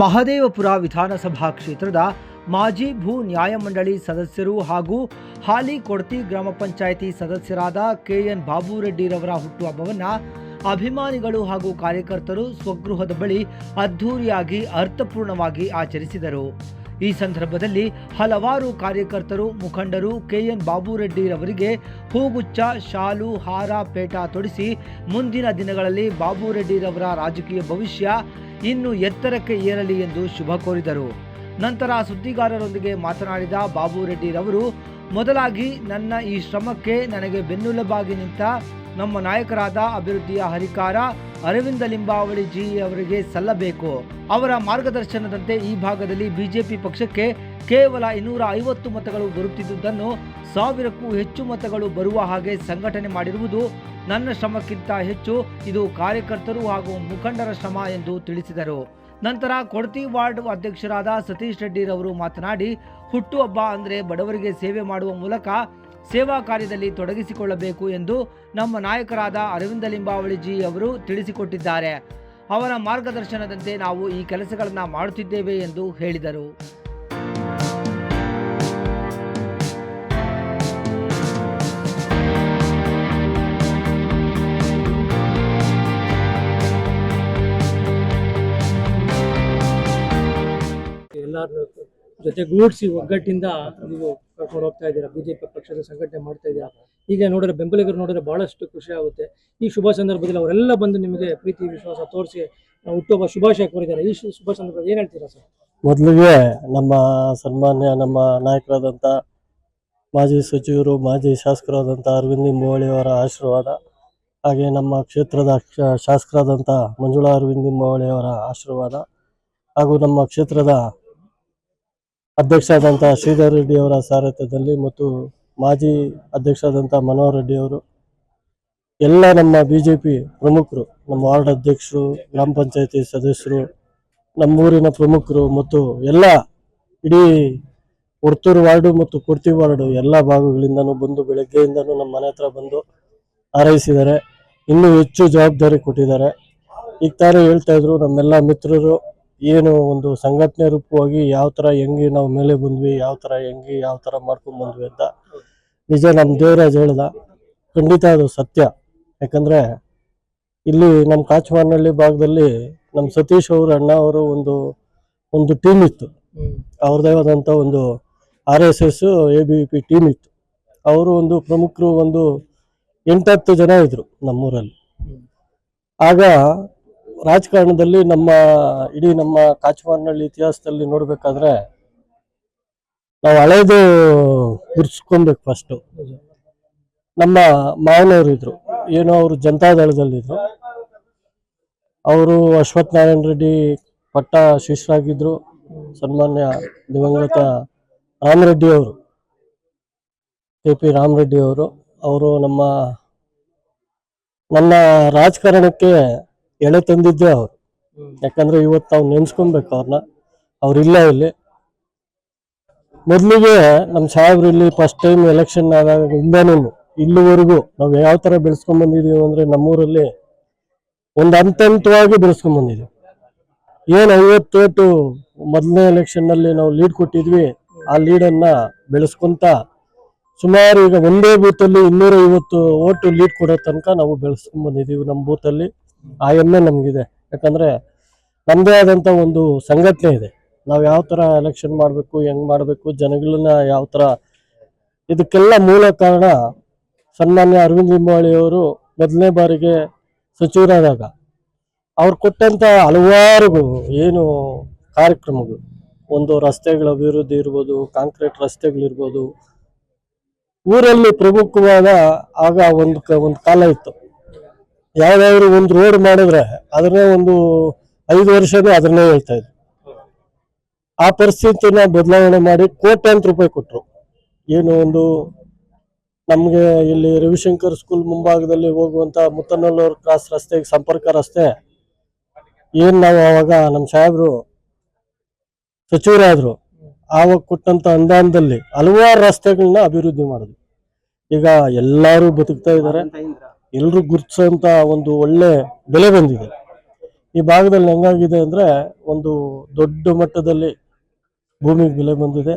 ಮಹದೇವಪುರ ವಿಧಾನಸಭಾ ಕ್ಷೇತ್ರದ ಮಾಜಿ ಭೂ ನ್ಯಾಯಮಂಡಳಿ ಸದಸ್ಯರು ಹಾಗೂ ಹಾಲಿ ಕೊಡ್ತಿ ಗ್ರಾಮ ಪಂಚಾಯಿತಿ ಸದಸ್ಯರಾದ ಕೆಎನ್ ಬಾಬುರೆಡ್ಡಿರವರ ಹುಟ್ಟುಹಬ್ಬವನ್ನು ಅಭಿಮಾನಿಗಳು ಹಾಗೂ ಕಾರ್ಯಕರ್ತರು ಸ್ವಗೃಹದ ಬಳಿ ಅದ್ಧೂರಿಯಾಗಿ ಅರ್ಥಪೂರ್ಣವಾಗಿ ಆಚರಿಸಿದರು. ಈ ಸಂದರ್ಭದಲ್ಲಿ ಹಲವಾರು ಕಾರ್ಯಕರ್ತರು, ಮುಖಂಡರು ಕೆಎನ್ ಬಾಬುರೆಡ್ಡಿರವರಿಗೆ ಹೂಗುಚ್ಚ ಶಾಲು, ಹಾರ, ಪೇಟ ತೊಡಿಸಿ ಮುಂದಿನ ದಿನಗಳಲ್ಲಿ ಬಾಬುರೆಡ್ಡಿರವರ ರಾಜಕೀಯ ಭವಿಷ್ಯ ಇನ್ನು ಎತ್ತರಕ್ಕೆ ಏರಲಿ ಎಂದು ಶುಭ ಕೋರಿದರು. ನಂತರ ಸುದ್ದಿಗಾರರೊಂದಿಗೆ ಮಾತನಾಡಿದ ಬಾಬುರೆಡ್ಡಿರವರು ಮೊದಲಾಗಿ ನನ್ನ ಈ ಶ್ರಮಕ್ಕೆ ನನಗೆ ಬೆನ್ನುಲುಬಾಗಿ ನಿಂತ ನಮ್ಮ ನಾಯಕರಾದ ಅಭಿವೃದ್ಧಿಯ ಹರಿಕಾರ ಅರವಿಂದ ಲಿಂಬಾವಳಿ ಜಿ ಅವರಿಗೆ ಸಲ್ಲಬೇಕು. ಅವರ ಮಾರ್ಗದರ್ಶನದಂತೆ ಈ ಭಾಗದಲ್ಲಿ ಬಿಜೆಪಿ ಪಕ್ಷಕ್ಕೆ ಕೇವಲ ಇನ್ನೂರ ಐವತ್ತು ಮತಗಳು ಬರುತ್ತಿದ್ದುದನ್ನು ಸಾವಿರಕ್ಕೂ ಹೆಚ್ಚು ಮತಗಳು ಬರುವ ಹಾಗೆ ಸಂಘಟನೆ ಮಾಡಿರುವುದು ನನ್ನ ಶ್ರಮಕ್ಕಿಂತ ಹೆಚ್ಚು. ಇದು ಕಾರ್ಯಕರ್ತರು ಹಾಗೂ ಮುಖಂಡರ ಶ್ರಮ ಎಂದು ತಿಳಿಸಿದರು. ನಂತರ ಕೊಡತಿ ವಾರ್ಡ್ ಅಧ್ಯಕ್ಷರಾದ ಸತೀಶ್ ರೆಡ್ಡಿರವರು ಮಾತನಾಡಿ, ಹುಟ್ಟುಹಬ್ಬ ಅಂದರೆ ಬಡವರಿಗೆ ಸೇವೆ ಮಾಡುವ ಮೂಲಕ ಸೇವಾ ಕಾರ್ಯದಲ್ಲಿ ತೊಡಗಿಸಿಕೊಳ್ಳಬೇಕು ಎಂದು ನಮ್ಮ ನಾಯಕರಾದ ಅರವಿಂದ ಲಿಂಬಾವಳಿಜಿ ಅವರು ತಿಳಿಸಿಕೊಟ್ಟಿದ್ದಾರೆ. ಅವರ ಮಾರ್ಗದರ್ಶನದಂತೆ ನಾವು ಈ ಕೆಲಸಗಳನ್ನು ಮಾಡುತ್ತಿದ್ದೇವೆ ಎಂದು ಹೇಳಿದರು. ಎಲ್ಲರನ್ನು ಜೊತೆಗೂಡಿಸಿ ಒಗ್ಗಟ್ಟಿಂದ ನೀವು ಕರ್ಕೊಂಡು ಹೋಗ್ತಾ ಇದ್ದೀರಾ, ಬಿಜೆಪಿ ಪಕ್ಷದ ಸಂಘಟನೆ ಮಾಡ್ತಾ ಇದ್ದೀರಾ? ಈಗ ನೋಡಿದ್ರೆ ಬೆಂಬಲಿಗರು ನೋಡಿದ್ರೆ ಬಹಳಷ್ಟು ಖುಷಿ ಆಗುತ್ತೆ. ಈ ಶುಭ ಸಂದರ್ಭದಲ್ಲಿ ಅವರೆಲ್ಲ ಬಂದು ನಿಮಗೆ ಪ್ರೀತಿ, ವಿಶ್ವಾಸ ತೋರಿಸಿ ಹುಟ್ಟುಹಬ್ಬ ಶುಭಾಶಯ ಕೋರಿದ್ದಾರೆ. ಈ ಶುಭ ಸಂದರ್ಭದಲ್ಲಿ ಏನು ಹೇಳ್ತೀರಾ ಸರ್? ಮೊದಲಿಗೆ ನಮ್ಮ ಸನ್ಮಾನ್ಯ, ನಮ್ಮ ನಾಯಕರಾದಂಥ ಮಾಜಿ ಸಚಿವರು, ಮಾಜಿ ಶಾಸಕರಾದಂಥ ಅರವಿಂದ್ ಅವರ ಆಶೀರ್ವಾದ, ಹಾಗೆ ನಮ್ಮ ಕ್ಷೇತ್ರದ ಶಾಸಕರಾದಂಥ ಮಂಜುಳಾ ಅರವಿಂದ್ ಅವರ ಆಶೀರ್ವಾದ, ಹಾಗೂ ನಮ್ಮ ಕ್ಷೇತ್ರದ ಅಧ್ಯಕ್ಷರಾದಂಥ ಶ್ರೀಧರ್ ರೆಡ್ಡಿ ಅವರ ಸಾರಥ್ಯದಲ್ಲಿ ಮತ್ತು ಮಾಜಿ ಅಧ್ಯಕ್ಷರಾದಂಥ ಮನೋಹರ್ ರೆಡ್ಡಿ ಅವರು, ಎಲ್ಲ ನಮ್ಮ ಬಿ ಜೆ ಪಿ ಪ್ರಮುಖರು, ನಮ್ಮ ವಾರ್ಡ್ ಅಧ್ಯಕ್ಷರು, ಗ್ರಾಮ ಪಂಚಾಯತಿ ಸದಸ್ಯರು, ನಮ್ಮೂರಿನ ಪ್ರಮುಖರು ಮತ್ತು ಎಲ್ಲ ಇಡೀ ಹೊರ್ತೂರು ವಾರ್ಡು ಮತ್ತು ಕುರ್ತಿ ವಾರ್ಡು ಎಲ್ಲ ಭಾಗಗಳಿಂದನೂ ಬಂದು ಬೆಳಗ್ಗೆಯಿಂದನೂ ನಮ್ಮ ಮನೆ ಹತ್ರ ಬಂದು ಹಾರೈಸಿದ್ದಾರೆ. ಇನ್ನೂ ಹೆಚ್ಚು ಜವಾಬ್ದಾರಿ ಕೊಟ್ಟಿದ್ದಾರೆ. ಈಗ ತಾನೇ ಹೇಳ್ತಾ ಇದ್ರು, ನಮ್ಮೆಲ್ಲ ಮಿತ್ರರು ಏನು ಒಂದು ಸಂಘಟನೆ ರೂಪವಾಗಿ ಯಾವ ಥರ ಹೆಂಗೆ ನಾವು ಮೇಲೆ ಬಂದ್ವಿ, ಯಾವ ಥರ ಹೆಂಗೆ, ಯಾವ ಥರ ಮಾಡ್ಕೊಂಡ್ ಬಂದ್ವಿ ಅಂತ ನಿಜ ನಮ್ಮ ದೇವರಾಜ್ ಹೇಳ್ದ. ಖಂಡಿತ ಅದು ಸತ್ಯ. ಯಾಕಂದ್ರೆ ಇಲ್ಲಿ ನಮ್ಮ ಕಾಚಮಾನಹಳ್ಳಿ ಭಾಗದಲ್ಲಿ ನಮ್ಮ ಸತೀಶ್ ಅವ್ರ ಅಣ್ಣ ಅವರು ಒಂದು ಒಂದು ಟೀಮ್ ಇತ್ತು. ಅವ್ರದ್ದೇ ಆದಂಥ ಒಂದು R S S A B P team ಇತ್ತು. ಅವರು ಒಂದು ಪ್ರಮುಖರು ಒಂದು ಎಂಟತ್ತು ಜನ ಇದ್ರು ನಮ್ಮೂರಲ್ಲಿ. ಆಗ ರಾಜಕಾರಣದಲ್ಲಿ ನಮ್ಮ ಇಡೀ ನಮ್ಮ ಕಾಚಮಾನಹಳ್ಳಿ ಇತಿಹಾಸದಲ್ಲಿ ನೋಡ್ಬೇಕಾದ್ರೆ ನಾವು ಹಳೇದು ಗುರ್ಸ್ಕೊಬೇಕು ಫಸ್ಟು ನಮ್ಮ ಮಾವನವರು ಇದ್ರು. ಏನೋ ಅವರು ಜನತಾದಳದಲ್ಲಿದ್ರು. ಅವರು ಅಶ್ವಥ್ ನಾರಾಯಣ ರೆಡ್ಡಿ ಪಟ್ಟ ಶಿಷ್ಯರಾಗಿದ್ರು. ಸನ್ಮಾನ್ಯ ದಿವಂಗತ ರಾಮರೆಡ್ಡಿ ಅವರು. ಕೆ ಪಿ ರಾಮರೆಡ್ಡಿ ಅವರು. ಅವರು ನಮ್ಮ ನನ್ನ ರಾಜಕಾರಣಕ್ಕೆ ಎಳೆ ತಂದಿದ್ದೆ ಅವರು. ಯಾಕಂದ್ರೆ ಇವತ್ತು ನಾವು ನೆನ್ಸ್ಕೊಬೇಕು ಅವ್ರನ್ನ ಅವ್ರಿಲ್ಲ ಇಲ್ಲಿ ಮೊದಲಿಗೆ ನಮ್ಮ ಸಾಹೇಬ್ರು ಇಲ್ಲಿ ಫಸ್ಟ್ ಟೈಮ್ ಎಲೆಕ್ಷನ್ ಆದಾಗ ಇಂದಾನು ಇಲ್ಲಿವರೆಗೂ ನಾವು ಯಾವ ಥರ ಬೆಳೆಸ್ಕೊಂಡ್ ಬಂದಿದೀವಿ ಅಂದ್ರೆ ನಮ್ಮೂರಲ್ಲಿ ಒಂದು ಹಂತ ಹಂತವಾಗಿ ಬೆಳೆಸ್ಕೊಂಡ್ ಬಂದಿದ್ದೀವಿ ಏನ್ ಐವತ್ತು ಓಟು ಮೊದಲನೇ ಎಲೆಕ್ಷನ್ನಲ್ಲಿ ನಾವು ಲೀಡ್ ಕೊಟ್ಟಿದ್ವಿ ಆ ಲೀಡನ್ನು ಬೆಳೆಸ್ಕೊಂತ ಸುಮಾರು ಈಗ ಒಂದೇ ಬೂತಲ್ಲಿ ಇನ್ನೂರ ಐವತ್ತು ಓಟು ಲೀಡ್ ಕೊಡೋ ತನಕ ನಾವು ಬೆಳೆಸ್ಕೊಂಡ್ ಬಂದಿದ್ದೀವಿ ನಮ್ಮ ಬೂತಲ್ಲಿ ಆ ಹೆಮ್ಮೆ ನಮಗಿದೆ. ಯಾಕಂದ್ರೆ ನಮ್ಮದೇ ಆದಂಥ ಒಂದು ಸಂಘಟನೆ ಇದೆ. ನಾವು ಯಾವ ಥರ ಎಲೆಕ್ಷನ್ ಮಾಡಬೇಕು, ಹೆಂಗ್ ಮಾಡಬೇಕು, ಜನಗಳನ್ನ ಯಾವ ಥರ ಇದಕ್ಕೆಲ್ಲ ಮೂಲ ಕಾರಣ ಸನ್ಮಾನ್ಯ ಅರವಿಂದ್ ಲಿಂಬಾವಳಿಯವರು ಮೊದಲನೇ ಬಾರಿಗೆ ಸಚಿವರಾದಾಗ. ಅವ್ರು ಕೊಟ್ಟಂತ ಹಲವಾರು ಏನು ಕಾರ್ಯಕ್ರಮಗಳು. ಒಂದು ರಸ್ತೆಗಳ ಅಭಿವೃದ್ಧಿ ಇರ್ಬೋದು, ಕಾಂಕ್ರೀಟ್ ರಸ್ತೆಗಳಿರ್ಬೋದು. ಊರಲ್ಲಿ ಪ್ರಮುಖವಾದ ಆಗ ಒಂದು ಒಂದು ಕಾಲ ಇತ್ತು. ಯಾವ್ದಾದ್ರು ಒಂದು ರೋಡ್ ಮಾಡಿದ್ರೆ ಅದನ್ನೇ ಒಂದು ಐದು ವರ್ಷನೂ ಅದನ್ನೇ ಹೇಳ್ತಾ ಇದ್ರು. ಆ ಪರಿಸ್ಥಿತಿನ ಬದಲಾವಣೆ ಮಾಡಿ ಕೋಟ್ಯಾಂತರ ರೂಪಾಯಿ ಕೊಟ್ಟರು ಏನು ಒಂದು ನಮಗೆ ಇಲ್ಲಿ ರವಿಶಂಕರ್ ಸ್ಕೂಲ್ ಮುಂಭಾಗದಲ್ಲಿ ಹೋಗುವಂತ ಮುತ್ತನಲ್ಲೂರು ಕ್ರಾಸ್ ರಸ್ತೆಗೆ ಸಂಪರ್ಕ ರಸ್ತೆ, ಏನು ನಾವು ಅವಾಗ ನಮ್ಮ ಸಾಹೇಬ್ರು ಸಚಿವರಾದ್ರು ಆವಾಗ ಕೊಟ್ಟಂತ ಅನುದಾನದಲ್ಲಿ ಹಲವಾರು ರಸ್ತೆಗಳನ್ನ ಅಭಿವೃದ್ಧಿ ಮಾಡಿದ್ವಿ ಈಗ ಎಲ್ಲರೂ ಬದುಕ್ತಾ ಇದ್ದಾರೆ. ಎಲ್ರು ಗುರುತಿಸೋಂಥ ಒಂದು ಒಳ್ಳೆ ಬೆಲೆ ಬಂದಿದೆ. ಈ ಭಾಗದಲ್ಲಿ ಹೆಂಗಾಗಿದೆ ಅಂದ್ರೆ ಒಂದು ದೊಡ್ಡ ಮಟ್ಟದಲ್ಲಿ ಭೂಮಿಗೆ ಬೆಲೆ ಬಂದಿದೆ.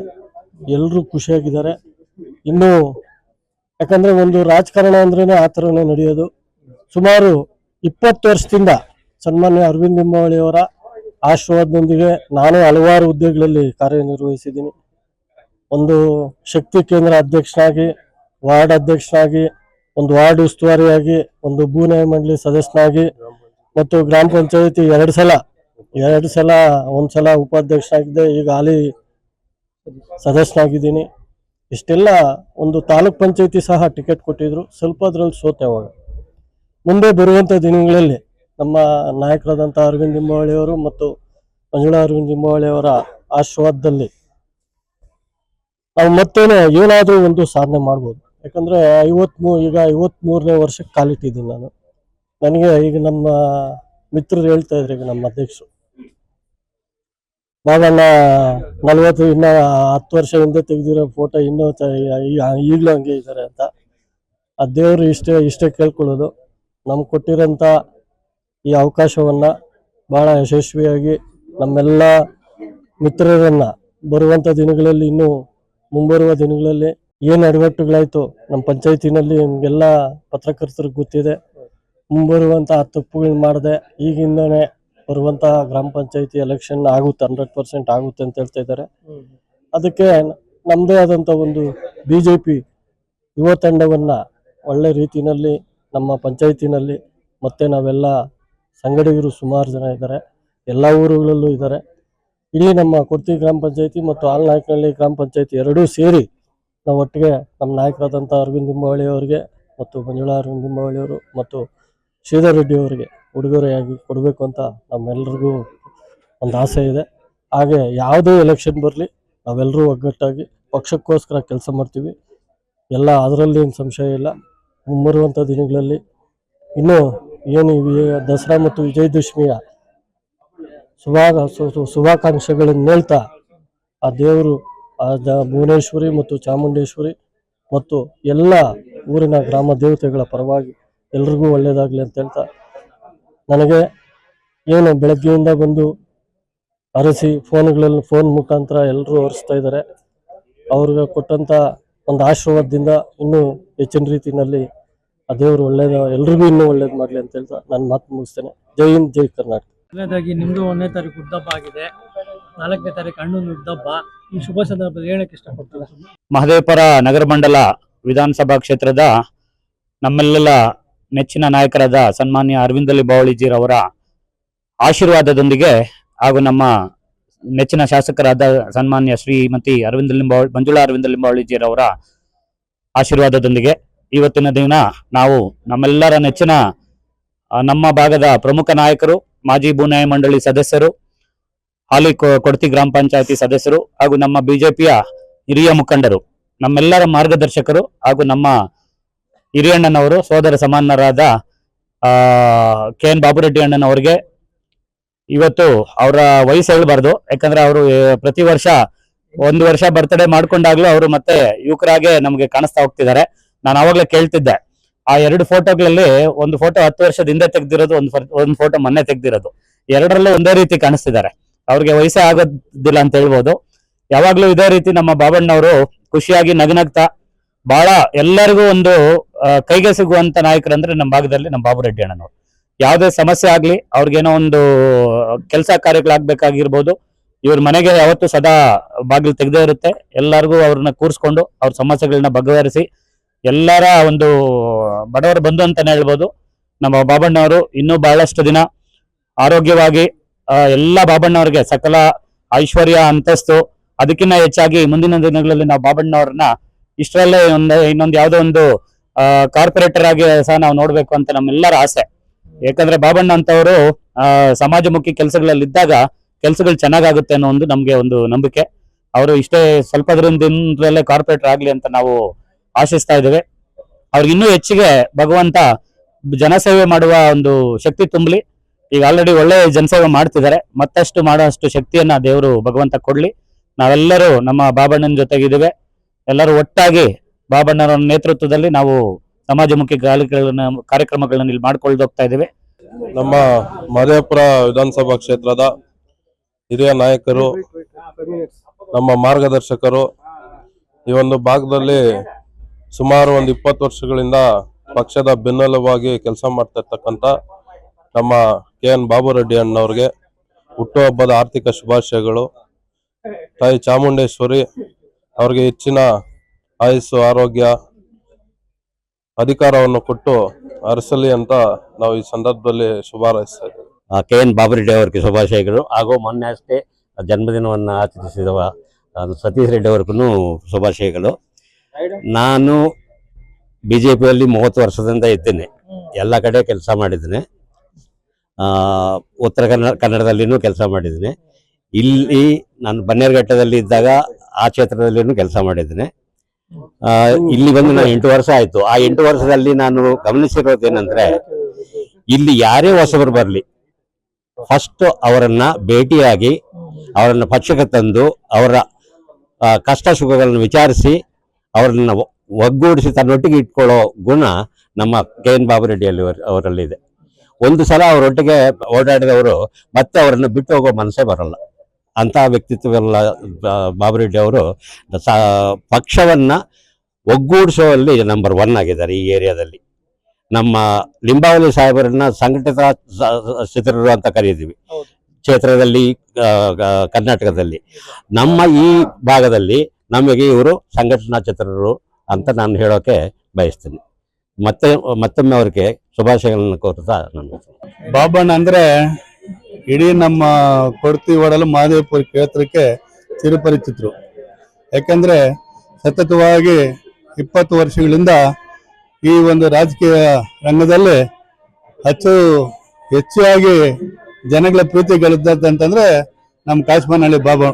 ಎಲ್ಲರೂ ಖುಷಿಯಾಗಿದ್ದಾರೆ. ಇನ್ನು ಯಾಕಂದ್ರೆ ಒಂದು ರಾಜಕಾರಣ ಅಂದ್ರೇ ಆ ಥರನೇ ನಡೆಯೋದು. ಸುಮಾರು ಇಪ್ಪತ್ತು ವರ್ಷದಿಂದ ಸನ್ಮಾನ್ಯ ಅರವಿಂದ್ ನಿಮ್ಮವಳಿ ಅವರ ಆಶೀರ್ವಾದದೊಂದಿಗೆ ನಾನು ಹಲವಾರು ಹುದ್ದೆಗಳಲ್ಲಿ ಕಾರ್ಯನಿರ್ವಹಿಸಿದ್ದೀನಿ. ಒಂದು ಶಕ್ತಿ ಕೇಂದ್ರ ಅಧ್ಯಕ್ಷನಾಗಿ, ವಾರ್ಡ್ ಅಧ್ಯಕ್ಷನಾಗಿ ಒಂದು ವಾರ್ಡ್ ಉಸ್ತುವಾರಿಯಾಗಿ, ಒಂದು ಭೂ ಮಂಡಳಿ ಸದಸ್ಯನಾಗಿ ಮತ್ತು ಗ್ರಾಮ ಪಂಚಾಯತಿ ಎರಡು ಸಲ ಎರಡು ಸಲ ಒಂದ್ಸಲ ಉಪಾಧ್ಯಕ್ಷನಾಗಿದ್ದೆ ಈಗ ಹಾಲಿ ಸದಸ್ಯನಾಗಿದ್ದೀನಿ. ಇಷ್ಟೆಲ್ಲ ಒಂದು ತಾಲೂಕ್ ಪಂಚಾಯತಿ ಸಹ ಟಿಕೆಟ್ ಕೊಟ್ಟಿದ್ರು. ಸ್ವಲ್ಪ ಅದ್ರಲ್ಲಿ ಸೋತೆ ಅವಾಗ. ಮುಂದೆ ಬರುವಂತ ದಿನಗಳಲ್ಲಿ ನಮ್ಮ ನಾಯಕರಾದಂಥ ಅರವಿಂದ್ ಲಿಂಬಾವಳಿ ಅವರು ಮತ್ತು ಮಂಜುಳಾ ಅರವಿಂದ್ ಲಿಂಬಾವಳಿ ಅವರ ಆಶೀರ್ವಾದದಲ್ಲಿ ನಾವು ಮತ್ತೇನೆ ಏನಾದರೂ ಒಂದು ಸಾಧನೆ ಮಾಡ್ಬೋದು. ಯಾಕಂದ್ರೆ ಐವತ್ಮೂ, ಈಗ ಐವತ್ಮೂರನೇ ವರ್ಷಕ್ಕೆ ಕಾಲಿಟ್ಟಿದ್ದೀನಿ ನಾನು. ನನಗೆ ಈಗ ನಮ್ಮ ಮಿತ್ರರು ಹೇಳ್ತಾ ಇದ್ರು ಈಗ ನಮ್ಮ ಅಧ್ಯಕ್ಷರು. ಬಾಬಣ್ಣ ನಲ್ವತ್ತು ಇನ್ನ ಹತ್ತು ವರ್ಷ ಹಿಂದೆ ತೆಗೆದಿರೋ ಫೋಟೋ ಇನ್ನೂ ಈಗಲೂ ಹಂಗೆ ಇದ್ದಾರೆ ಅಂತ. ಆ ದೇವರು ಇಷ್ಟೇ ಇಷ್ಟೇ ಕೇಳ್ಕೊಳ್ಳೋದು. ನಮ್ಗೆ ಕೊಟ್ಟಿರೋಂಥ ಈ ಅವಕಾಶವನ್ನ ಬಹಳ ಯಶಸ್ವಿಯಾಗಿ ನಮ್ಮೆಲ್ಲ ಮಿತ್ರರನ್ನ ಬರುವಂತ ದಿನಗಳಲ್ಲಿ ಇನ್ನೂ ಮುಂಬರುವ ದಿನಗಳಲ್ಲಿ ಏನು ಅಡವಟ್ಟುಗಳಾಯ್ತು ನಮ್ಮ ಪಂಚಾಯತಿನಲ್ಲಿ ನಿಮ್ಗೆಲ್ಲ ಪತ್ರಕರ್ತರಿಗೆ ಗೊತ್ತಿದೆ. ಮುಂಬರುವಂತ ಆ ತಪ್ಪುಗಳನ್ನ ಮಾಡದೆ, ಈಗಿಂದನೇ ಬರುವಂತ ಗ್ರಾಮ ಪಂಚಾಯತಿ ಎಲೆಕ್ಷನ್ ಆಗುತ್ತೆ ಹಂಡ್ರೆಡ್ ಪರ್ಸೆಂಟ್ ಆಗುತ್ತೆ ಅಂತ ಹೇಳ್ತಾ ಇದ್ದಾರೆ. ಅದಕ್ಕೆ ನಮ್ಮದೇ ಆದಂಥ ಒಂದು ಬಿ ಜೆ ಯುವ ತಂಡವನ್ನ ಒಳ್ಳೆ ರೀತಿಯಲ್ಲಿ ನಮ್ಮ ಪಂಚಾಯತಿನಲ್ಲಿ ಮತ್ತೆ ನಾವೆಲ್ಲ ಸಂಗಡಿಗರು ಸುಮಾರು ಜನ ಇದ್ದಾರೆ. ಎಲ್ಲ ಊರುಗಳಲ್ಲೂ ಇದ್ದಾರೆ. ಇಡೀ ನಮ್ಮ ಕೊಡ್ತಿ ಗ್ರಾಮ ಪಂಚಾಯತಿ ಮತ್ತು ಆಲ್ನಾಯಕನಹಳ್ಳಿ ಗ್ರಾಮ ಪಂಚಾಯತಿ ಎರಡೂ ಸೇರಿ ನಾವು ಒಟ್ಟಿಗೆ ನಮ್ಮ ನಾಯಕರಾದಂಥ ಅರವಿಂದ್ ಲಿಂಬಾವಳಿ ಅವರಿಗೆ ಮತ್ತು ಮಂಜುಳಾ ಅರವಿಂದ್ ಲಿಂಬಾವಳಿ ಅವರು ಮತ್ತು ಶ್ರೀಧರ್ ರೆಡ್ಡಿ ಅವರಿಗೆ ಉಡುಗೊರೆಯಾಗಿ ಕೊಡಬೇಕು ಅಂತ ನಮ್ಮೆಲ್ಲರಿಗೂ ಒಂದು ಆಸೆ ಇದೆ. ಹಾಗೆ ಯಾವುದೇ ಎಲೆಕ್ಷನ್ ಬರಲಿ ನಾವೆಲ್ಲರೂ ಒಗ್ಗಟ್ಟಾಗಿ ಪಕ್ಷಕ್ಕೋಸ್ಕರ ಕೆಲಸ ಮಾಡ್ತೀವಿ. ಎಲ್ಲ ಅದರಲ್ಲಿ ಏನು ಸಂಶಯ ಇಲ್ಲ. ಮುಂಬರುವಂಥ ದಿನಗಳಲ್ಲಿ ಇನ್ನೂ ಏನು ದಸರಾ ಮತ್ತು ವಿಜಯದಶಮಿಯ ಶುಭ ಶುಭಾಕಾಂಕ್ಷೆಗಳನ್ನು ಹೇಳ್ತಾ ಆ ದೇವರು ಆ ದ ಭುವನೇಶ್ವರಿ ಮತ್ತು ಚಾಮುಂಡೇಶ್ವರಿ ಮತ್ತು ಎಲ್ಲ ಊರಿನ ಗ್ರಾಮ ದೇವತೆಗಳ ಪರವಾಗಿ ಎಲ್ರಿಗೂ ಒಳ್ಳೆಯದಾಗಲಿ ಅಂತ ಹೇಳ್ತಾ ನನಗೆ ಏನು ಬೆಳಗ್ಗೆಯಿಂದ ಬಂದು ಅರಸಿ ಫೋನ್ಗಳಲ್ಲಿ ಫೋನ್ ಮುಖಾಂತರ ಎಲ್ಲರೂ ಹರಿಸ್ತಾ ಇದ್ದಾರೆ. ಅವ್ರಿಗೆ ಕೊಟ್ಟಂತ ಒಂದು ಆಶೀರ್ವಾದದಿಂದ ಇನ್ನೂ ಹೆಚ್ಚಿನ ರೀತಿಯಲ್ಲಿ ಆ ದೇವರು ಒಳ್ಳೇದು, ಎಲ್ರಿಗೂ ಇನ್ನೂ ಒಳ್ಳೇದು ಮಾಡಲಿ ಅಂತ ಹೇಳ್ತಾ ನಾನು ಮಾತು ಮುಗಿಸ್ತೇನೆ. ಜೈ ಹಿಂದ್, ಜೈ ಕರ್ನಾಟಕ. ಮೊದಲನೇದಾಗಿ ನಿಮ್ಮದು ಒಂದನೇ ತಾರೀಕು ಹುಟ್ಟುಹಬ್ಬ ಆಗಿದೆ. ನಾಲ್ಕನೇ ತಾರೀಕು ಹಣ್ಣು ಈ ಶುಭ ಸಂದರ್ಭದಲ್ಲಿ ಹೇಳಕ್ಕೆ ಇಷ್ಟಪಡ್ತಾರೆ ಮಹದೇವಪುರ ನಗರ ಮಂಡಲ ವಿಧಾನಸಭಾ ಕ್ಷೇತ್ರದ ನಮ್ಮೆಲ್ಲ ನೆಚ್ಚಿನ ನಾಯಕರಾದ ಸನ್ಮಾನ್ಯ ಅರವಿಂದ ಬಾವಳಿಜಿರವರ ಆಶೀರ್ವಾದದೊಂದಿಗೆ ಹಾಗೂ ನಮ್ಮ ನೆಚ್ಚಿನ ಶಾಸಕರಾದ ಸನ್ಮಾನ್ಯ ಶ್ರೀಮತಿ ಅರವಿಂದ ಲಿಂಬಾವಳಿ ಮಂಜುಳಾ ಅರವಿಂದ ಲಿಂಬಾವಳಿಜಿರವರ ಆಶೀರ್ವಾದದೊಂದಿಗೆ ಇವತ್ತಿನ ದಿನ ನಾವು ನಮ್ಮೆಲ್ಲರ ನೆಚ್ಚಿನ ನಮ್ಮ ಭಾಗದ ಪ್ರಮುಖ ನಾಯಕರು, ಮಾಜಿ ಭೂನ್ಯಾಯ ಮಂಡಳಿ ಸದಸ್ಯರು ಹಾಲಿ ಕೊಡ್ತಿ ಗ್ರಾಮ ಪಂಚಾಯತಿ ಸದಸ್ಯರು ಹಾಗೂ ನಮ್ಮ ಬಿಜೆಪಿಯ ಹಿರಿಯ ಮುಖಂಡರು, ನಮ್ಮೆಲ್ಲರ ಮಾರ್ಗದರ್ಶಕರು ಹಾಗೂ ನಮ್ಮ ಹಿರಿಯಣ್ಣನವರು, ಸೋದರ ಸಮಾನರಾದ ಕೆ ಎನ್ ಬಾಬುರೆಡ್ಡಿ ಅಣ್ಣನವರಿಗೆ ಇವತ್ತು ಅವರ ವಯಸ್ಸು ಹೇಳ್ಬಾರ್ದು. ಯಾಕಂದ್ರೆ ಅವರು ಪ್ರತಿ ವರ್ಷ ಒಂದು ವರ್ಷ ಬರ್ತ್ಡೇ ಮಾಡ್ಕೊಂಡಾಗ್ಲೂ ಅವರು ಮತ್ತೆ ಯುವಕರಾಗೆ ನಮಗೆ ಕಾಣಿಸ್ತಾ ಹೋಗ್ತಿದ್ದಾರೆ. ನಾನು ಅವಾಗ್ಲೇ ಕೇಳ್ತಿದ್ದೆ. ಆ ಎರಡು ಫೋಟೋಗಳಲ್ಲಿ ಒಂದು ಫೋಟೋ ಹತ್ತು ವರ್ಷದ ಹಿಂದೆ ತೆಗ್ದಿರೋದು, ಒಂದು ಒಂದು ಫೋಟೋ ಮೊನ್ನೆ ತೆಗ್ದಿರೋದು. ಎರಡರಲ್ಲೂ ಒಂದೇ ರೀತಿ ಕಾಣಿಸ್ತಿದ್ದಾರೆ. ಅವ್ರಿಗೆ ವಯಸ್ಸೇ ಆಗೋದಿಲ್ಲ ಅಂತ ಹೇಳ್ಬೋದು. ಯಾವಾಗ್ಲೂ ಇದೇ ರೀತಿ ನಮ್ಮ ಬಾಬಣ್ಣವರು ಖುಷಿಯಾಗಿ ನಗನಗ್ತಾ ಬಹಳ ಎಲ್ಲರಿಗೂ ಒಂದು ಕೈಗೆ ಸಿಗುವಂತ ನಾಯಕರಂದ್ರೆ ನಮ್ಮ ಭಾಗದಲ್ಲಿ ನಮ್ಮ ಬಾಬು ರೆಡ್ಡಿ ಅಣ್ಣನವರು. ಯಾವುದೇ ಸಮಸ್ಯೆ ಆಗ್ಲಿ, ಅವ್ರಿಗೇನೋ ಒಂದು ಕೆಲಸ ಕಾರ್ಯಗಳಾಗ್ಬೇಕಾಗಿರ್ಬೋದು. ಇವ್ರ ಮನೆಗೆ ಯಾವತ್ತು ಸದಾ ಬಾಗಿಲು ತೆಗೆದೇ ಇರುತ್ತೆ. ಎಲ್ಲರಿಗೂ ಅವ್ರನ್ನ ಕೂರಿಸ್ಕೊಂಡು ಅವ್ರ ಸಮಸ್ಯೆಗಳನ್ನ ಬಗೆಹರಿಸಿ ಎಲ್ಲರ ಒಂದು ಬಡವರು ಬಂದು ಅಂತಾನೆ ಹೇಳ್ಬೋದು. ನಮ್ಮ ಬಾಬಣ್ಣವರು ಇನ್ನೂ ಬಹಳಷ್ಟು ದಿನ ಆರೋಗ್ಯವಾಗಿ ಎಲ್ಲ ಬಾಬಣ್ಣವ್ರಿಗೆ ಸಕಲ ಐಶ್ವರ್ಯ, ಅಂತಸ್ತು. ಅದಕ್ಕಿಂತ ಹೆಚ್ಚಾಗಿ ಮುಂದಿನ ದಿನಗಳಲ್ಲಿ ನಾವು ಬಾಬಣ್ಣವ್ರನ್ನ ಇಷ್ಟರಲ್ಲೇ ಒಂದು, ಇನ್ನೊಂದು ಯಾವುದೋ ಒಂದು ಕಾರ್ಪೊರೇಟರ್ ಆಗಿ ಸಹ ನಾವು ನೋಡ್ಬೇಕು ಅಂತ ನಮ್ಮೆಲ್ಲರ ಆಸೆ. ಯಾಕಂದ್ರೆ ಬಾಬಣ್ಣ ಅಂತವರು ಸಮಾಜಮುಖಿ ಕೆಲಸಗಳಲ್ಲಿ ಇದ್ದಾಗ ಕೆಲಸಗಳು ಚೆನ್ನಾಗಾಗುತ್ತೆ ಅನ್ನೋ ಒಂದು ನಮ್ಗೆ ಒಂದು ನಂಬಿಕೆ. ಅವರು ಇಷ್ಟೇ ಸ್ವಲ್ಪ ದಿನದಲ್ಲೇ ಕಾರ್ಪೊರೇಟರ್ ಆಗ್ಲಿ ಅಂತ ನಾವು ಆಶಿಸ್ತಾ ಇದ್ದೇವೆ. ಅವ್ರಿಗೆ ಇನ್ನೂ ಹೆಚ್ಚಿಗೆ ಭಗವಂತ ಜನಸೇವೆ ಮಾಡುವ ಒಂದು ಶಕ್ತಿ ತುಂಬಲಿ. ಈಗ ಆಲ್ರೆಡಿ ಒಳ್ಳೆ ಜನಸೇವೆ ಮಾಡ್ತಿದ್ದಾರೆ. ಮತ್ತಷ್ಟು ಮಾಡೋಷ್ಟು ಶಕ್ತಿಯನ್ನ ದೇವರು ಭಗವಂತ ಕೊಡ್ಲಿ. ನಾವೆಲ್ಲರೂ ನಮ್ಮ ಬಾಬಣ್ಣನ ಜೊತೆಗಿದ್ದೇವೆ ಎಲ್ಲರೂ ಒಟ್ಟಾಗಿ ಬಾಬಣ್ಣರ ನೇತೃತ್ವದಲ್ಲಿ ನಾವು ಸಮಾಜಮುಖಿ ಕಾರ್ಯಕ್ರಮಗಳನ್ನ ಕಾರ್ಯಕ್ರಮಗಳನ್ನು ಇಲ್ಲಿ ಮಾಡ್ಕೊಳ್ದು ಹೋಗ್ತಾ ಇದ್ದೇವೆ. ನಮ್ಮ ಮಧೇಪುರ ವಿಧಾನಸಭಾ ಕ್ಷೇತ್ರದ ಹಿರಿಯ ನಾಯಕರು, ನಮ್ಮ ಮಾರ್ಗದರ್ಶಕರು, ಈ ಒಂದು ಭಾಗದಲ್ಲಿ ಸುಮಾರು ಒಂದು ಇಪ್ಪತ್ತು ವರ್ಷಗಳಿಂದ ಪಕ್ಷದ ಬೆನ್ನೆಲುಬಾಗಿ ಕೆಲಸ ಮಾಡ್ತಾ ಇರ್ತಕ್ಕಂಥ ನಮ್ಮ ಕೆ ಎನ್ ಬಾಬುರೆಡ್ಡಿ ಅಣ್ಣವ್ರಿಗೆ ಹುಟ್ಟುಹಬ್ಬದ ಆರ್ಥಿಕ ಶುಭಾಶಯಗಳು. ತಾಯಿ ಚಾಮುಂಡೇಶ್ವರಿ ಅವ್ರಿಗೆ ಹೆಚ್ಚಿನ ಆಯಸ್ಸು, ಆರೋಗ್ಯ, ಅಧಿಕಾರವನ್ನು ಕೊಟ್ಟು ಅರಸಲಿ ಅಂತ ನಾವು ಈ ಸಂದರ್ಭದಲ್ಲಿ ಶುಭ ಹಾರೈಸ್ತಾ ಇದ್ದೇವೆ. ಕೆ ಎನ್ ಬಾಬುರೆಡ್ಡಿ ಅವರಿಗೆ ಶುಭಾಶಯಗಳು. ಹಾಗೂ ಮೊನ್ನೆ ಅಷ್ಟೇ ಜನ್ಮದಿನವನ್ನು ಆಚರಿಸಿದವ ಸತೀಶ್ ರೆಡ್ಡಿ ಅವ್ರಿಗೂ ಶುಭಾಶಯಗಳು. ನಾನು ಬಿ ಜೆ ಪಿಯಲ್ಲಿ ಮೂವತ್ತು ವರ್ಷದಿಂದ ಇದ್ದೇನೆ. ಎಲ್ಲ ಕಡೆ ಕೆಲಸ ಮಾಡಿದ್ದೇನೆ. ಉತ್ತರ ಕನ್ನಡ ಕನ್ನಡದಲ್ಲಿನೂ ಕೆಲಸ ಮಾಡಿದ್ದೀನಿ. ಇಲ್ಲಿ ನಾನು ಬನ್ನೇರುಘಟ್ಟದಲ್ಲಿ ಇದ್ದಾಗ ಆ ಕ್ಷೇತ್ರದಲ್ಲಿನೂ ಕೆಲಸ ಮಾಡಿದ್ದೀನಿ. ಇಲ್ಲಿ ಬಂದು ನಾನು ಎಂಟು ವರ್ಷ ಆಯಿತು. ಆ ಎಂಟು ವರ್ಷದಲ್ಲಿ ನಾನು ಗಮನಿಸಿರೋದೇನೆಂದ್ರೆ ಇಲ್ಲಿ ಯಾರೇ ಹೊಸಬರು ಬರಲಿ ಫಸ್ಟ್ ಅವರನ್ನ ಭೇಟಿಯಾಗಿ ಅವರನ್ನ ಪಕ್ಷಕ್ಕೆ ತಂದು ಅವರ ಕಷ್ಟ ಸುಖಗಳನ್ನು ವಿಚಾರಿಸಿ ಅವರನ್ನ ಒಗ್ಗೂಡಿಸಿ ತನ್ನೊಟ್ಟಿಗೆ ಇಟ್ಕೊಳ್ಳೋ ಗುಣ ನಮ್ಮ ಕೆ ಎನ್ ಬಾಬುರೆಡ್ಡಿಯಲ್ಲಿ ಅವರಲ್ಲಿದೆ. ಒಂದು ಸಲ ಅವರೊಟ್ಟಿಗೆ ಓಡಾಡಿದವರು ಮತ್ತೆ ಅವರನ್ನು ಬಿಟ್ಟು ಹೋಗೋ ಮನಸ್ಸೇ ಬರಲ್ಲ. ಅಂತ ವ್ಯಕ್ತಿತ್ವವೆಲ್ಲ ಬಾಬುರೆಡ್ಡಿ ಅವರು ಸ- ಪಕ್ಷವನ್ನ ಒಗ್ಗೂಡಿಸುವಲ್ಲಿ ನಂಬರ್ ಒನ್ ಆಗಿದ್ದಾರೆ ಈ ಏರಿಯಾದಲ್ಲಿ. ನಮ್ಮ ಲಿಂಬಾವಳಿ ಸಾಹೇಬರನ್ನ ಸಂಘಟಿತ ಸ್ಥಿತರರು ಅಂತ ಕರೀತೀವಿ. ಕ್ಷೇತ್ರದಲ್ಲಿ ಕರ್ನಾಟಕದಲ್ಲಿ. ನಮ್ಮ ಈ ಭಾಗದಲ್ಲಿ ನಮಗೆ ಇವರು ಸಂಘಟನಾ ಚಿತ್ರರು ಅಂತ ನಾನು ಹೇಳೋಕೆ ಬಯಸ್ತೀನಿ. ಮತ್ತೆ, ಮತ್ತೊಮ್ಮೆ ಅವರಿಗೆ ಶುಭಾಶಯಗಳನ್ನು ಕೋರ್ತಾ ನಾನು ಬಾಬಣ್ಣ ಅಂದ್ರೆ ಇಡೀ ನಮ್ಮ ಕೊಡ್ತಿ ಓಡಲು ಮಹದೇವಪುರ ಕ್ಷೇತ್ರಕ್ಕೆ ಚಿರಪರಿಚಿತರು. ಯಾಕಂದ್ರೆ ಸತತವಾಗಿ ಇಪ್ಪತ್ತು ವರ್ಷಗಳಿಂದ ಈ ಒಂದು ರಾಜಕೀಯ ರಂಗದಲ್ಲಿ ಹೆಚ್ಚು ಹೆಚ್ಚಾಗಿ ಜನಗಳ ಪ್ರೀತಿ ಗೆಲ್ಲದಂತಂದ್ರೆ ನಮ್ಮ ಕಾಶ್ಮನಹಳ್ಳಿ ಬಾಬು.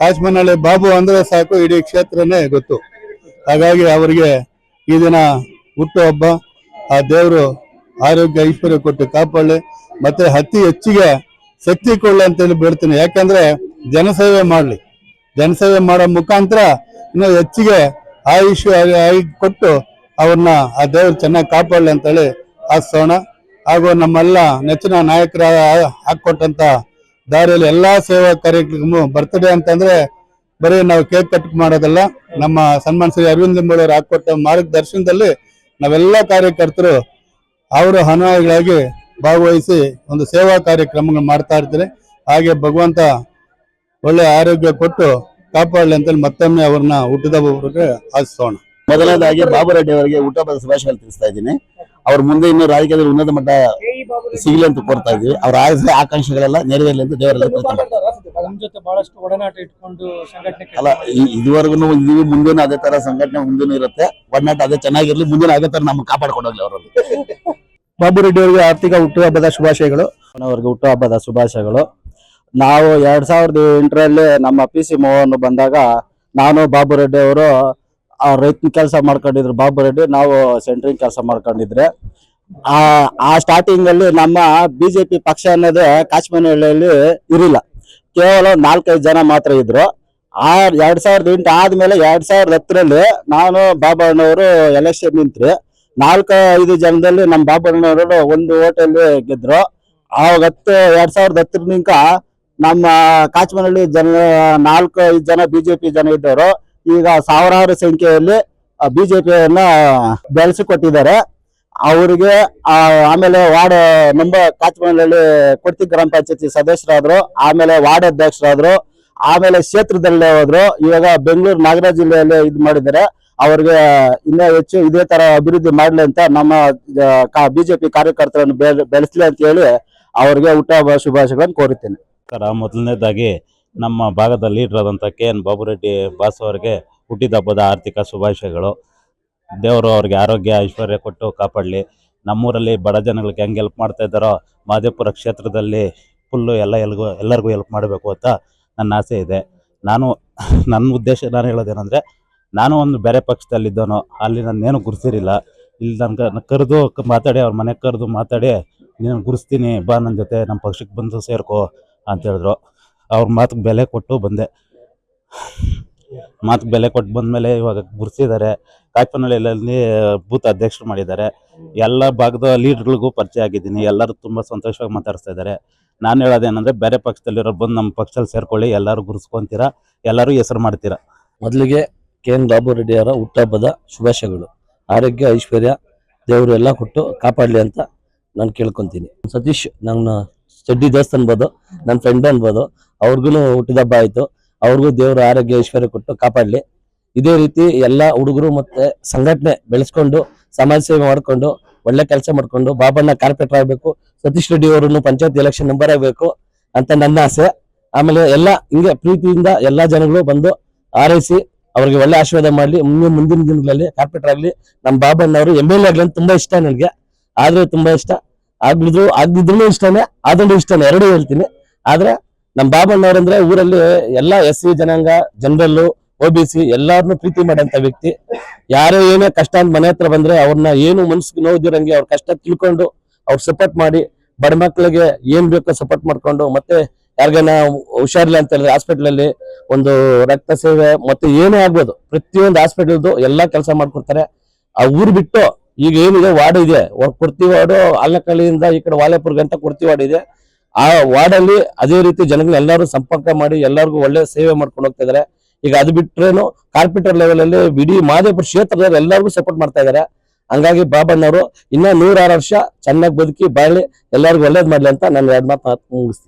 ಕಾಶ್ಮನಹಳ್ಳಿ ಬಾಬು ಅಂದ್ರೆ ಸಾಕು ಇಡೀ ಕ್ಷೇತ್ರನೇ ಗೊತ್ತು. ಹಾಗಾಗಿ ಅವರಿಗೆ ಈ ದಿನ ಹುಟ್ಟುಹಬ್ಬ ಆ ದೇವರು ಆರೋಗ್ಯ, ಐಶ್ವರ್ಯ ಕೊಟ್ಟು ಕಾಪಾಡಲಿ. ಮತ್ತೆ ಅತಿ ಹೆಚ್ಚಿಗೆ ಶಕ್ತಿ ಕೊಳ್ಳಿ ಅಂತೇಳಿ ಬೇಡ್ತೀನಿ. ಯಾಕಂದ್ರೆ ಜನಸೇವೆ ಮಾಡಲಿ. ಜನಸೇವೆ ಮಾಡೋ ಮುಖಾಂತರ ಇನ್ನು ಹೆಚ್ಚಿಗೆ ಆಯುಷ್, ಆಯು, ಕೊಟ್ಟು ಅವ್ರನ್ನ ಆ ದೇವ್ರು ಚೆನ್ನಾಗಿ ಕಾಪಾಡಲಿ ಅಂತೇಳಿ ಆಸೋಣ ಹಾಗೂ ನಮ್ಮೆಲ್ಲ ನೆಚ್ಚಿನ ನಾಯಕರ ಹಾಕೊಟ್ಟಂತ ದಾರಿಯಲ್ಲಿ ಎಲ್ಲಾ ಸೇವಾ ಕಾರ್ಯಕ್ರಮ ಬರ್ತಡೇ ಅಂತಂದ್ರೆ ಬರೀ ನಾವು ಕೇಕ್ ಕಟ್ ಮಾಡೋದಲ್ಲ, ನಮ್ಮ ಸನ್ಮಾನ್ ಶ್ರೀ ಅರವಿಂದ್ ಲಿಂಬೋಳಿ ಅವರು ಹಾಕೊಟ್ಟ ಮಾರ್ಗದರ್ಶನದಲ್ಲಿ ನಾವೆಲ್ಲ ಕಾರ್ಯಕರ್ತರು ಅವರು ಅನುಯಾಯಿಗಳಾಗಿ ಭಾಗವಹಿಸಿ ಒಂದು ಸೇವಾ ಕಾರ್ಯಕ್ರಮಗಳು ಮಾಡ್ತಾ ಇರ್ತಾರೆ. ಹಾಗೆ ಭಗವಂತ ಒಳ್ಳೆ ಆರೋಗ್ಯ ಕೊಟ್ಟು ಕಾಪಾಡಲಿ ಅಂತೇಳಿ ಮತ್ತೊಮ್ಮೆ ಅವ್ರನ್ನ ಹುಟ್ಟಿದ ಆಶಿಸೋಣ. ಮೊದಲನೇದಾಗಿ ಬಾಬುರೆಡ್ಡಿ ಅವರಿಗೆ ಊಟದ ಶುಭಾಶಯಗಳು ತಿಳಿಸ್ತಾ ಇದ್ದೀನಿ. ಅವ್ರ ಮುಂದೆ ಇನ್ನು ರಾಜಕೀಯದಲ್ಲಿ ಉನ್ನತ ಮಟ್ಟ ಸಿಗಲಿ ಅಂತ ಕೋರ್ತಾ ಇದ್ದೀವಿ. ಅವ್ರ ಆಸೆ, ಆಕಾಂಕ್ಷೆಗಳೆಲ್ಲ ನೆರವೇರಲಿ ಅಂತ ದೇವರಲ್ಲಿ. ನಮ್ಮ ಜೊತೆ ಬಹಳಷ್ಟು ಒಡನಾಟ ಇಟ್ಕೊಂಡು ಸಂಘಟನೆ ಅಲ್ಲ ಇದುವರೆಗೂ ಇದೀವಿ ಮುಂದಿನ ಅದೇ ತರ ಸಂಘಟನೆ ಮುಂದಿನ ಇರುತ್ತೆ. ಒಡನಾಟ ಅದೇ ಚೆನ್ನಾಗಿರ್ಲಿ ಮುಂದಿನ ಅದೇ ತರ ನಮ್ಗೆ ಕಾಪಾಡ್ಕೊಂಡೋಗ್ಲಿ ಅವರಲ್ಲಿ. ಬಾಬುರೆಡ್ಡಿ ಅವರಿಗೆ ಆರ್ಥಿಕ ಹುಟ್ಟುಹಬ್ಬದ ಶುಭಾಶಯಗಳು. ಅವರಿಗೆ ಹುಟ್ಟುಹಬ್ಬದ ಶುಭಾಶಯಗಳು. ನಾವು ಎರಡ್ ಸಾವಿರದ ಎಂಟರಲ್ಲಿ ನಮ್ಮ ಪಿ ಸಿ ಮೋಹನ್ ಬಂದಾಗ ನಾನು ಬಾಬು ರೆಡ್ಡಿ ಅವರು ಆ ರೈತನ ಕೆಲಸ ಮಾಡ್ಕೊಂಡಿದ್ರು. ಬಾಬು ರೆಡ್ಡಿ ನಾವು ಸೆಂಟ್ರಿಂಗ್ ಕೆಲಸ ಮಾಡ್ಕೊಂಡಿದ್ರೆ. ಆ ಸ್ಟಾರ್ಟಿಂಗ್ ಅಲ್ಲಿ ನಮ್ಮ ಬಿಜೆಪಿ ಪಕ್ಷ ಅನ್ನೋದು ಕಾಶ್ಮೀರ ಇರಿಲ್ಲ ಕೇವಲ ನಾಲ್ಕೈದು ಜನ ಮಾತ್ರ ಇದ್ರು. ಆ ಎರಡ್ ಸಾವಿರದ ಎಂಟು ಆದ್ಮೇಲೆ ಎರಡ್ ಸಾವಿರದ ಹತ್ತರಲ್ಲಿ ನಾನು ಬಾಬಣ್ಣವರು ಎಲೆಕ್ಷನ್ ನಿಂತ್ರಿ. ನಾಲ್ಕು ಐದು ಜನದಲ್ಲಿ ನಮ್ಮ ಬಾಬಣ್ಣವರು ಒಂದು ಹೋಟೆಲ್ ಗೆದ್ರು. ಆವಾಗ ಹತ್ತು, ಎರಡ್ ಸಾವಿರದ ಹತ್ತರಿಂದ ನಮ್ಮ ಕಾಚಮನಹಳ್ಳಿ ಜನ, ನಾಲ್ಕು ಐದು ಜನ ಬಿಜೆಪಿ ಜನ ಇದ್ದವರು. ಈಗ ಸಾವಿರಾರು ಸಂಖ್ಯೆಯಲ್ಲಿ ಬಿಜೆಪಿಯನ್ನ ಬೆಳೆಸಿಕೊಟ್ಟಿದ್ದಾರೆ ಅವರಿಗೆ ಆಮೇಲೆ ವಾರ್ಡ್ ನಮ್ಮ ಕಾಚಮಲ್ಲಿ ಕೊಡ್ತಿ ಗ್ರಾಮ ಪಂಚಾಯತಿ ಸದಸ್ಯರಾದ್ರು, ಆಮೇಲೆ ವಾರ್ಡ್ ಅಧ್ಯಕ್ಷರಾದ್ರು, ಆಮೇಲೆ ಕ್ಷೇತ್ರದಲ್ಲೇ ಹೋದ್ರು. ಇವಾಗ ಬೆಂಗಳೂರು ನಾಗರಾಜ್ ಜಿಲ್ಲೆಯಲ್ಲಿ ಇದು ಮಾಡಿದ್ದಾರೆ. ಅವ್ರಿಗೆ ಇನ್ನೂ ಹೆಚ್ಚು ಇದೇ ತರ ಅಭಿವೃದ್ಧಿ ಮಾಡ್ಲಿ ಅಂತ ನಮ್ಮ ಬಿಜೆಪಿ ಕಾರ್ಯಕರ್ತರನ್ನು ಬೆಳೆಸಲಿ ಅಂತ ಹೇಳಿ ಅವ್ರಿಗೆ ಊಟ ಶುಭಾಶಯಗಳನ್ನು ಕೋರುತ್ತೇನೆ. ಸರ್ ಮೊದಲನೇದಾಗಿ ನಮ್ಮ ಭಾಗದ ಲೀಡರ್ ಆದಂಥ ಕೆ ಎನ್ ಬಾಬುರೆಡ್ಡಿ ಬಾಸ್ ಅವರಿಗೆ ಹುಟ್ಟಿದ ಹಬ್ಬದ ಆರ್ಥಿಕ ಶುಭಾಶಯಗಳು. ದೇವರು ಅವ್ರಿಗೆ ಆರೋಗ್ಯ, ಐಶ್ವರ್ಯ ಕೊಟ್ಟು ಕಾಪಾಡಲಿ. ನಮ್ಮೂರಲ್ಲಿ ಬಡ ಜನಗಳಿಗೆ ಹೆಂಗೆ ಹೆಲ್ಪ್ ಮಾಡ್ತಾ ಇದ್ದಾರೋ ಮಾದೇಪುರ ಕ್ಷೇತ್ರದಲ್ಲಿ ಫುಲ್ಲು ಎಲ್ಲ ಎಲ್ಗೂ, ಎಲ್ಲರಿಗೂ ಹೆಲ್ಪ್ ಮಾಡಬೇಕು ಅಂತ ನನ್ನ ಆಸೆ ಇದೆ. ನಾನು, ನನ್ನ ಉದ್ದೇಶ ನಾನು ಹೇಳೋದೇನೆಂದರೆ, ನಾನು ಒಂದು ಬೇರೆ ಪಕ್ಷದಲ್ಲಿದ್ದವನು, ಅಲ್ಲಿ ನನ್ನೇನು ಗುರುಸಿರಿಲ್ಲ ಇಲ್ಲಿ ನನಗೆ ಕರೆದು ಮಾತಾಡಿ, ಅವ್ರ ಮನೆಗೆ ಕರೆದು ಮಾತಾಡಿ, ನೀನು ಗುರುಸ್ತೀನಿ, ಬಾ ನನ್ನ ಜೊತೆ ನಮ್ಮ ಪಕ್ಷಕ್ಕೆ ಬಂದು ಸೇರ್ಕೋ ಅಂತ ಹೇಳಿದ್ರು. ಅವ್ರ ಮಾತಿಗೆ ಬೆಲೆ ಕೊಟ್ಟು ಬಂದೆ. ಮಾತಿಗೆ ಬೆಲೆ ಕೊಟ್ಟು ಬಂದಮೇಲೆ ಇವಾಗ ಗುರ್ಸಿದ್ದಾರೆ. ಕಾಯ್ಪನಹಳ್ಳಿಯಲ್ಲಿ ಬೂತ್ ಅಧ್ಯಕ್ಷರು ಮಾಡಿದ್ದಾರೆ. ಎಲ್ಲ ಭಾಗದ ಲೀಡರ್ಗಳಿಗೂ ಪರಿಚಯ ಆಗಿದ್ದೀನಿ. ಎಲ್ಲರೂ ತುಂಬ ಸಂತೋಷವಾಗಿ ಮಾತಾಡಿಸ್ತಾ ಇದ್ದಾರೆ. ನಾನು ಹೇಳೋದೇನಂದ್ರೆ, ಬೇರೆ ಪಕ್ಷದಲ್ಲಿರೋ ಬಂದು ನಮ್ಮ ಪಕ್ಷದಲ್ಲಿ ಸೇರ್ಕೊಳ್ಳಿ. ಎಲ್ಲರೂ ಗುರುಸ್ಕೊಂತೀರಾ ಎಲ್ಲರೂ ಹೆಸರು ಮಾಡ್ತೀರಾ. ಮೊದಲಿಗೆ ಕೆ ಎನ್ ಬಾಬು ರೆಡ್ಡಿಯವರ ಹುಟ್ಟಹಬ್ಬದ ಶುಭಾಶಯಗಳು. ಆರೋಗ್ಯ, ಐಶ್ವರ್ಯ ದೇವರು ಎಲ್ಲ ಕೊಟ್ಟು ಕಾಪಾಡಲಿ ಅಂತ ನಾನು ಕೇಳ್ಕೊತೀನಿ. ಸತೀಶ್ ನನ್ನ ಚಡ್ಡಿ ದೋಸ್ತ್ ಅನ್ಬೋದು ನನ್ನ ಫ್ರೆಂಡ್ ಅನ್ಬೋದು ಅವ್ರಿಗೂ ಹುಟ್ಟಿದಬ್ಬ ಆಯಿತು. ಅವ್ರಿಗೂ ದೇವರು ಆರೋಗ್ಯ, ಐಶ್ವರ್ಯ ಕೊಟ್ಟು ಕಾಪಾಡಲಿ. ಇದೇ ರೀತಿ ಎಲ್ಲ ಹುಡುಗರು ಮತ್ತೆ ಸಂಘಟನೆ ಬೆಳೆಸ್ಕೊಂಡು, ಸಮಾಜ ಸೇವೆ ಮಾಡ್ಕೊಂಡು, ಒಳ್ಳೆ ಕೆಲಸ ಮಾಡ್ಕೊಂಡು, ಬಾಬಣ್ಣ ಕಾರ್ಪೊರೇಟರ್ ಆಗಬೇಕು, ಸತೀಶ್ ರೆಡ್ಡಿ ಅವರನ್ನು ಪಂಚಾಯತ್ ಎಲೆಕ್ಷನ್ ನಂಬರ್ ಆಗಬೇಕು ಅಂತ ನನ್ನ ಆಸೆ. ಆಮೇಲೆ ಎಲ್ಲ ಹಿಂಗೆ ಪ್ರೀತಿಯಿಂದ ಎಲ್ಲಾ ಜನಗಳು ಬಂದು ಆರೈಸಿ ಅವ್ರಿಗೆ ಒಳ್ಳೆ ಆಶೀರ್ವಾದ ಮಾಡಲಿ. ಮುಂದೆ ಮುಂದಿನ ದಿನಗಳಲ್ಲಿ ಕಾರ್ಪೊರೇಟರ್ ಆಗಲಿ, ನಮ್ಮ ಬಾಬಣ್ಣವರು ಎಂ ಎಲ್ ಎ ಆಗ್ಲಿ ಅಂತ ತುಂಬಾ ಇಷ್ಟ ನನಗೆ. ಆದರೆ ತುಂಬಾ ಇಷ್ಟ. ಆಗ್ಬಿದ್ರು ಆಗ್ದಿದ್ರು ಇಷ್ಟನೇ ಆದ್ರೂ ಇಷ್ಟನೇ. ಎರಡೂ ಹೇಳ್ತೀನಿ. ಆದ್ರೆ ನಮ್ಮ ಬಾಬಣ್ಣವ್ರಂದ್ರೆ ಊರಲ್ಲಿ ಎಲ್ಲಾ ಎಸ್ ಸಿ ಜನಾಂಗ, ಜನರಲ್ಲು ಬಿ ಸಿ ಎಲ್ಲಾರನ್ನು ಪ್ರೀತಿ ಮಾಡಂತ ವ್ಯಕ್ತಿ. ಯಾರೋ ಏನೇ ಕಷ್ಟ ಅಂತ ಮನೆ ಹತ್ರ ಬಂದ್ರೆ ಅವ್ರನ್ನ ಏನು ಮನ್ಸಿಗೆ ನೋವುದಿರಂಗೆ ಅವ್ರ ಕಷ್ಟ ತಿಳ್ಕೊಂಡು ಅವ್ರ ಸಪೋರ್ಟ್ ಮಾಡಿ, ಬಡ ಮಕ್ಕಳಿಗೆ ಏನ್ ಬೇಕೋ ಸಪೋರ್ಟ್ ಮಾಡ್ಕೊಂಡು ಮತ್ತೆ ಯಾರಿಗಾನ ಹುಷಾರಿಲ್ಲ ಅಂತ ಹೇಳಿದ್ರೆ ಹಾಸ್ಪಿಟಲ್ ಅಲ್ಲಿ ಒಂದು ರಕ್ತ ಸೇವೆ ಮತ್ತೆ ಏನೇ ಆಗ್ಬೋದು, ಪ್ರತಿಯೊಂದು ಹಾಸ್ಪಿಟಲ್ದು ಎಲ್ಲಾ ಕೆಲಸ ಮಾಡ್ಕೊಡ್ತಾರೆ. ಆ ಊರ್ ಬಿಟ್ಟು ಈಗ ಏನಿದೆ, ವಾರ್ಡ್ ಇದೆ. ಕುರ್ತಿ ವಾರ್ಡ್ ಆಲಕಳ್ಳಿಯಿಂದ ಈ ಕಡೆ ವಾಲೆಪುರ್ ಅಂತ ಕುರ್ತಿ ವಾರ್ಡ್ ಇದೆ. ಆ ವಾರ್ಡ್ ಅಲ್ಲಿ ಅದೇ ರೀತಿ ಜನಗಳು ಎಲ್ಲರೂ ಸಂಪರ್ಕ ಮಾಡಿ ಎಲ್ಲರಿಗೂ ಒಳ್ಳೆ ಸೇವೆ ಮಾಡ್ಕೊಂಡು ಹೋಗ್ತಾ ಇದಾರೆ. ಈಗ ಅದು ಬಿಟ್ರೇನು ಕಾರ್ಪೊರೇಟರ್ ಲೆವೆಲ್ ಅಲ್ಲಿ ಇಡೀ ಮಾದೇಪುರ ಕ್ಷೇತ್ರದವ್ರು ಎಲ್ಲರಿಗೂ ಸಪೋರ್ಟ್ ಮಾಡ್ತಾ ಇದಾರೆ. ಹಂಗಾಗಿ ಬಾಬಣ್ಣವರು ಇನ್ನ ನೂರಾರು ವರ್ಷ ಚೆನ್ನಾಗಿ ಬದುಕಿ ಬಾಳಿ ಎಲ್ಲರಿಗೂ ಒಳ್ಳೇದ್ ಮಾಡ್ಲಿ ಅಂತ ನಾನು ಎರಡು ಮಾತು ಮುಗಿಸ್ತೀನಿ.